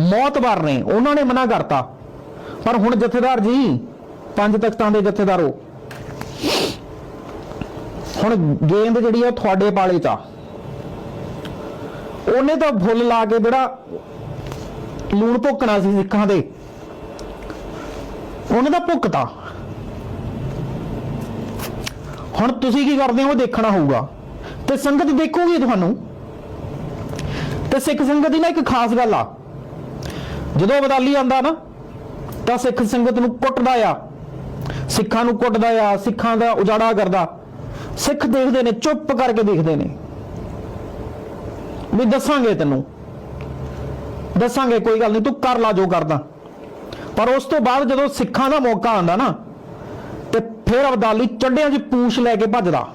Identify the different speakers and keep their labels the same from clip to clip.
Speaker 1: ਮੌਤਬਾਰ ਨੇ, ਉਹਨਾਂ ਨੇ ਮਨਾ ਕਰਤਾ। ਪਰ ਹੁਣ ਜਥੇਦਾਰ ਜੀ, ਪੰਜ ਤਖਤਾਂ ਦੇ ਜਥੇਦਾਰੋ, ਹੁਣ ਗੇਂਦ ਜਿਹੜੀ ਆ ਤੁਹਾਡੇ ਪਾਲੇ ਚ ਆ। ਉਹਨੇ ਤਾਂ ਫੁੱਲ ਲਾ ਕੇ ਜਿਹੜਾ ਲੂਣ ਭੁੱਕਣਾ ਸੀ ਸਿੱਖਾਂ ਦੇ, ਉਹਨੇ ਤਾਂ ਭੁੱਕਤਾ। ਹੁਣ ਤੁਸੀਂ ਕੀ ਕਰਦੇ ਹੋ, ਉਹ ਦੇਖਣਾ ਹੋਊਗਾ। ਤੇ ਸੰਗਤ ਦੇਖੂਗੀ ਤੁਹਾਨੂੰ। ਤੇ ਸਿੱਖ ਸੰਗਤ ਦੀ ਨਾ ਇੱਕ ਖਾਸ ਗੱਲ ਆ ਜਦੋਂ ਅਬਦਾਲੀ ਆਂਦਾ ਨਾ, ਤਾਂ ਸਿੱਖ ਸੰਗਤ ਨੂੰ ਕੁੱਟਦਾ ਆ। ਸਿੱਖਾਂ ਨੂੰ ਕੁੱਟਦਾ ਆ, ਸਿੱਖਾਂ ਦਾ ਉਜਾੜਾ ਕਰਦਾ। ਸਿੱਖ ਦੇਖਦੇ ਨੇ, ਚੁੱਪ ਕਰਕੇ ਦੇਖਦੇ ਨੇ। ਵੀ ਦੱਸਾਂਗੇ ਤੈਨੂੰ। ਦੱਸਾਂਗੇ, ਕੋਈ ਗੱਲ ਨਹੀਂ, ਤੂੰ ਕਰ ਲਾ ਜੋ ਕਰਦਾ। ਪਰ ਉਸ ਤੋਂ ਬਾਅਦ ਜਦੋਂ ਸਿੱਖਾਂ ਦਾ ਮੌਕਾ ਆਂਦਾ ਨਾ, ਤੇ ਫਿਰ ਅਬਦਾਲੀ ਚੰਡਿਆਂ 'ਚ ਪੂਛ ਲੈ ਕੇ ਭੱਜਦਾ।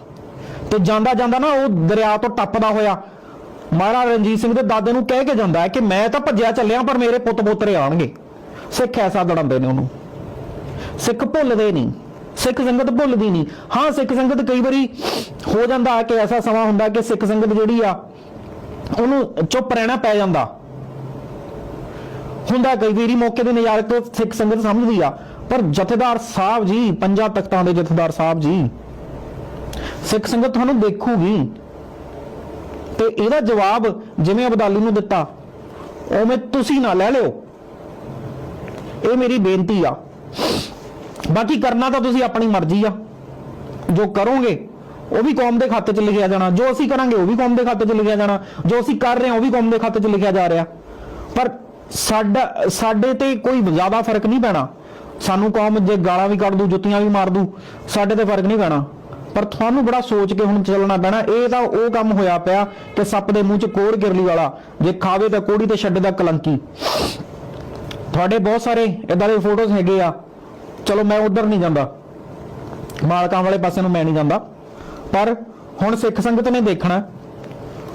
Speaker 1: ਤੇ ਜਾਂਦਾ ਜਾਂਦਾ ਨਾ, ਉਹ ਦਰਿਆ ਤੋਂ ਟੱਪਦਾ ਹੋਇਆ। ਮਹਾਰਾਜਾ ਰਣਜੀਤ ਸਿੰਘ ਦੇ ਦਾਦੇ ਨੂੰ ਕਹਿ ਕੇ ਜਾਂਦਾ ਹੈ ਕਿ ਮੈਂ ਤਾਂ ਭੱਜਿਆ ਚੱਲਿਆ, ਪਰ ਮੇਰੇ ਪੁੱਤ ਪੋਤਰੇ ਆਉਣਗੇ। ਸਿੱਖ ਐਸਾ ਦੜਾਉਂਦੇ ਨੇ ਉਹਨੂੰ। ਸਿੱਖ ਭੁੱਲਦੇ ਨਹੀਂ। ਸਿੱਖ ਸੰਗਤ ਭੁੱਲਦੀ ਨਹੀਂ। ਹਾਂ, ਸਿੱਖ ਸੰਗਤ ਕਈ ਵਾਰੀ ਹੋ ਜਾਂਦਾ ਕਿ ਐਸਾ ਸਮਾਂ ਹੁੰਦਾ ਕਿ ਸਿੱਖ ਸੰਗਤ ਜਿਹੜੀ ਆ, ਉਹਨੂੰ ਚੁੱਪ ਰਹਿਣਾ ਪੈ ਜਾਂਦਾ। ਹੁੰਦਾ ਕਈ ਵਾਰੀ ਮੌਕੇ ਦੇ ਨਜ਼ਾਰੇ ਤੋਂ ਸਿੱਖ ਸੰਗਤ ਸਮਝਦੀ ਆ, ਪਰ ਜਥੇਦਾਰ ਸਾਹਿਬ ਜੀ, ਪੰਜਾਂ ਤਖਤਾਂ ਦੇ ਜਥੇਦਾਰ ਸਾਹਿਬ ਜੀ, ਸਿੱਖ ਸੰਗਤ ਤੁਹਾਨੂੰ ਦੇਖੂਗੀ। ਤੇ ਇਹਦਾ ਜਵਾਬ ਜਿਵੇਂ ਅਬਦਾਲੀ ਨੂੰ ਦਿੱਤਾ, ਉਵੇਂ ਤੁਸੀਂ ਨਾ ਲੈ ਲਿਓ। ਇਹ ਮੇਰੀ ਬੇਨਤੀ ਆ। ਬਾਕੀ ਕਰਨਾ ਤਾਂ ਤੁਸੀਂ ਆਪਣੀ ਮਰਜ਼ੀ ਆ। ਜੋ ਕਰੋਗੇ, ਉਹ ਵੀ ਕੌਮ ਦੇ ਖਾਤੇ 'ਚ ਲਿਖਿਆ ਜਾਣਾ। ਜੋ ਅਸੀਂ ਕਰਾਂਗੇ, ਉਹ ਵੀ ਕੌਮ ਦੇ ਖਾਤੇ 'ਚ ਲਿਖਿਆ ਜਾਣਾ। ਜੋ ਅਸੀਂ ਕਰ ਰਹੇ ਹਾਂ, ਉਹ ਵੀ ਕੌਮ ਦੇ ਖਾਤੇ 'ਚ ਲਿਖਿਆ ਜਾ ਰਿਹਾ। ਪਰ ਸਾਡਾ, ਸਾਡੇ ਤੇ ਕੋਈ ਜ਼ਿਆਦਾ ਫ਼ਰਕ ਨਹੀਂ ਪੈਣਾ। ਸਾਨੂੰ ਕੌਮ ਜੇ ਗਾਲਾਂ ਵੀ ਕੱਢ ਦੂ, ਜੁੱਤੀਆਂ ਵੀ ਮਾਰ ਦੂ, ਸਾਡੇ ਤੇ ਫ਼ਰਕ ਨਹੀਂ ਪੈਣਾ। ਪਰ ਤੁਹਾਨੂੰ ਬੜਾ ਸੋਚ ਕੇ ਹੁਣ ਚੱਲਣਾ ਪੈਣਾ, ਇਹ ਤਾਂ ਉਹ ਕੰਮ ਹੋਇਆ ਪਿਆ ਕਿ ਸੱਪ ਦੇ ਮੂੰਹ 'ਚ ਕੋੜ ਗਿਰਲੀ ਵਾਲਾ, ਜੇ ਖਾਵੇ ਤਾਂ ਕੋੜੀ ਤੇ ਛੱਡੇ ਦਾ ਕਲੰਕੀ। ਤੁਹਾਡੇ ਬਹੁਤ ਸਾਰੇ ਇਦਾਂ ਦੇ ਫੋਟੋਜ਼ ਹੈਗੇ ਆ। ਚਲੋ ਮੈਂ ਉਧਰ ਨਹੀਂ ਜਾਂਦਾ। ਮਾਲਕਾਂ ਵਾਲੇ ਪਾਸੇ ਨੂੰ ਮੈਂ ਨਹੀਂ ਜਾਂਦਾ। ਪਰ ਹੁਣ ਸਿੱਖ ਸੰਗਤ ਨੇ ਦੇਖਣਾ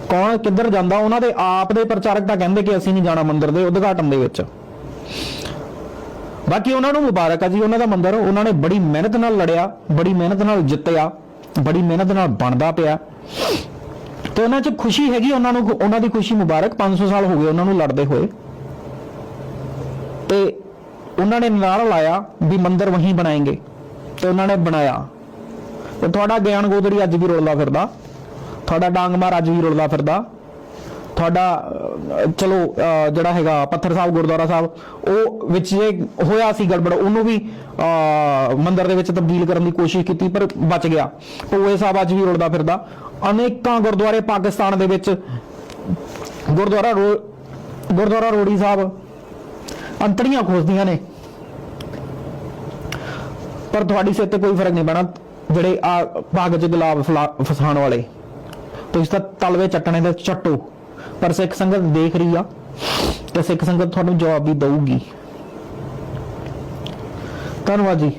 Speaker 1: ਕੌਣ ਕਿੱਧਰ ਜਾਂਦਾ। ਉਹਨਾਂ ਦੇ ਆਪ ਦੇ ਪ੍ਰਚਾਰਕ ਤਾਂ ਕਹਿੰਦੇ ਕਿ ਅਸੀਂ ਨਹੀਂ ਜਾਣਾ ਮੰਦਿਰ ਦੇ ਉਦਘਾਟਨ ਦੇ ਵਿੱਚ। ਬਾਕੀ ਉਹਨਾਂ ਨੂੰ ਮੁਬਾਰਕ ਆ ਜੀ। ਉਹਨਾਂ ਦਾ ਮੰਦਿਰ, ਉਹਨਾਂ ਨੇ ਬੜੀ ਮਿਹਨਤ ਨਾਲ ਲੜਿਆ, ਬੜੀ ਮਿਹਨਤ ਨਾਲ ਜਿੱਤਿਆ। ਬੜੀ ਮਿਹਨਤ ਨਾਲ ਬਣਦਾ ਪਿਆ। ਤੇ ਉਹਨਾਂ 'ਚ ਖੁਸ਼ੀ ਹੈਗੀ ਉਹਨਾਂ ਨੂੰ, ਉਹਨਾਂ ਦੀ ਖੁਸ਼ੀ ਮੁਬਾਰਕ 500 ਸਾਲ ਹੋ ਗਏ ਉਹਨਾਂ ਨੂੰ ਲੜਦੇ ਹੋਏ। ਤੇ ਉਹਨਾਂ ਨੇ ਨਾਰਾ ਲਾਇਆ ਵੀ ਮੰਦਰ ਵਹੀਂ ਬਣਾਏਗੇ। ਤੇ ਉਹਨਾਂ ਨੇ ਬਣਾਇਆ। ਤੇ ਤੁਹਾਡਾ ਗਿਆਨ ਗੋਦਰੀ ਅੱਜ ਵੀ ਰੋਲਦਾ ਫਿਰਦਾ। ਤੁਹਾਡਾ ਡਾਂਗਮਾਰ ਅੱਜ ਵੀ ਰੋਲਦਾ ਫਿਰਦਾ। ਤੁਹਾਡਾ ਚਲੋ ਅਹ, ਜਿਹੜਾ ਹੈਗਾ ਪੱਥਰ ਸਾਹਿਬ ਗੁਰਦੁਆਰਾ ਸਾਹਿਬ ਉਹ ਵਿੱਚ ਜੇ ਹੋਇਆ ਸੀ ਗੜਬੜ ਉਹਨੂੰ ਵੀ ਅਹ, ਮੰਦਿਰ ਦੇ ਵਿੱਚ ਤਬਦੀਲ ਕਰਨ ਦੀ ਕੋਸ਼ਿਸ਼ ਕੀਤੀ ਪਰ ਬਚ ਗਿਆ। ਪੋਏ ਸਾਹਿਬ ਅੱਜ ਵੀ ਰੁਲਦਾ ਫਿਰਦਾ। ਅਨੇਕਾਂ ਗੁਰਦੁਆਰੇ ਪਾਕਿਸਤਾਨ ਦੇ ਵਿੱਚ ਗੁਰਦੁਆਰਾ ਗੁਰਦੁਆਰਾ ਰੋੜੀ ਸਾਹਿਬ ਅੰਤੜੀਆਂ ਖੋਜਦੀਆਂ ਨੇ। ਪਰ ਤੁਹਾਡੀ ਸਿਰ ਤੇ ਕੋਈ ਫ਼ਰਕ ਨਹੀਂ ਪੈਣਾ ਜਿਹੜੇ ਆ ਭਾਗ ਚ ਗੁਲਾਬ ਫਲਾ- ਫਸਾਉਣ ਵਾਲੇ। ਤੁਸੀਂ ਤਾਂ ਤਲਵੇ ਚੱਟਣੇ ਦੇ ਚੱਟੋ। ਪਰ ਸਿੱਖ ਸੰਗਤ ਦੇਖ ਰਹੀ ਆ ਤੇ ਸਿੱਖ ਸੰਗਤ ਤੁਹਾਨੂੰ ਜਵਾਬ ਵੀ ਦਊਗੀ। ਧੰਨਵਾਦ ਜੀ।